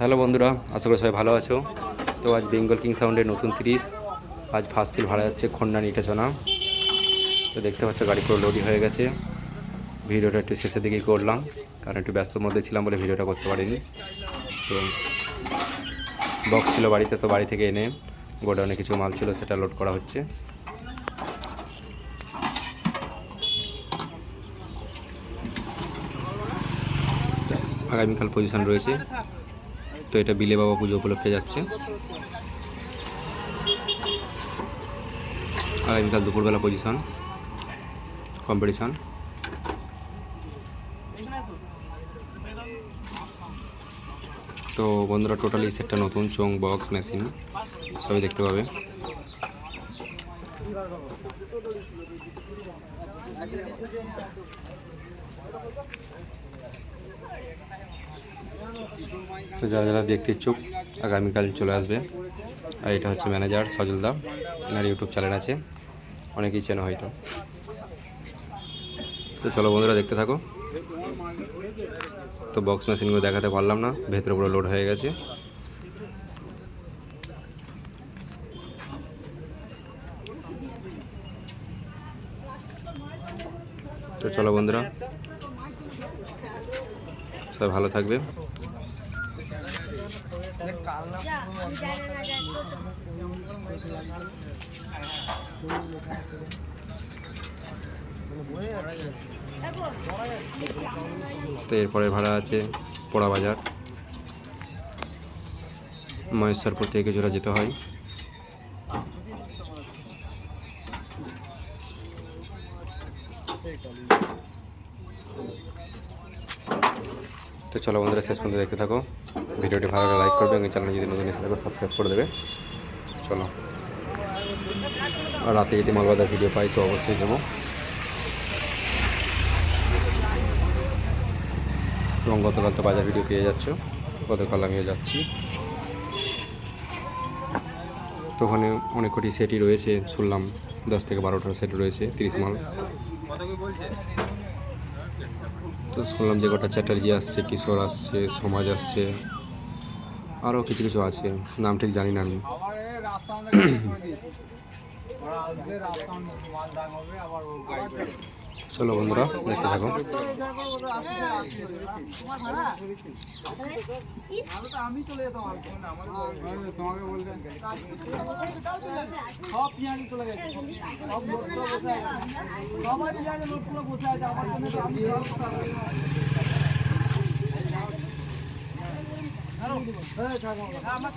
Hello বন্ধুরা, আশা করি সবাই ভালো আছো। তো আজ বেঙ্গল কিং সাউন্ডের নতুন তিরিশ আজ ফার্স্ট ফিল ভাড়া যাচ্ছে খন্ডা নিটেচনা তো দেখতে পাচ্ছ গাড়ি পুরো লোডি হয়ে গেছে। ভিডিওটা একটু শেষের দিকেই করলাম, কারণ একটু ব্যস্তর মধ্যে ছিলাম বলে ভিডিওটা করতে পারিনি। তো বক্স ছিল বাড়িতে, তো বাড়ি থেকে এনে গোডাউনে কিছু মাল ছিল সেটা লোড করা হচ্ছে। আগামীকাল পজিশন রয়েছে। তো এটা বিলে বাবা পুজো উপলক্ষে যাচ্ছে। আগামীকাল দুপুরবেলা পজিশন কম্পিটিশন তো বন্ধুরা টোটালি সেটটা নতুন, চোং বক্স মেশিন সবই দেখতে পাবে। তো যারা যারা দেখতে ইচ্ছুক, আগামীকাল চলে আসবে। আর এটা হচ্ছে ম্যানেজার সজলদা এনার ইউটিউব চ্যানেল আছে। অনেকেই চেনা হয়তো। তো চলো বন্ধুরা, দেখতে থাকো। তো বক্স মেশিনগুলো দেখাতে পারলাম না। ভেতরে পুরো লোড হয়ে গেছে। তো চলো বন্ধুরা, সবাই ভালো থাকবে। তো এরপরে ভাড়া আছে পোড়া বাজার। মহেশ্বরপুর থেকে জোড়া যেতে হয়। তো চলো বন্ধুরা, শেষ পর্যন্ত দেখতে থাকো। ভিডিওটি ভালো লাগলে লাইক করবে এবং চ্যানেল যদি নতুন এসে থাকো সাবস্ক্রাইব করে দেবে। চলো। আর রাতে যদি মালবাজার ভিডিও পাই, তো অবশ্যই দেবো। এবং গতকাল তো বাজার ভিডিও পেয়ে যাচ্ছ। গতকাল আমিও যাচ্ছি। তো ওখানে অনেক কটি সেটই রয়েছে। শুনলাম দশ থেকে বারোটা সেট রয়েছে, তিরিশ মাল। তো শুনলাম যে কটা চ্যাটার্জি আসছে, কিশোর আসছে, সমাজ আসছে, আরও কিছু কিছু আছে, নাম ঠিক জানি না আমি। চলো বন্ধুরা দেখতে থাকো। আমার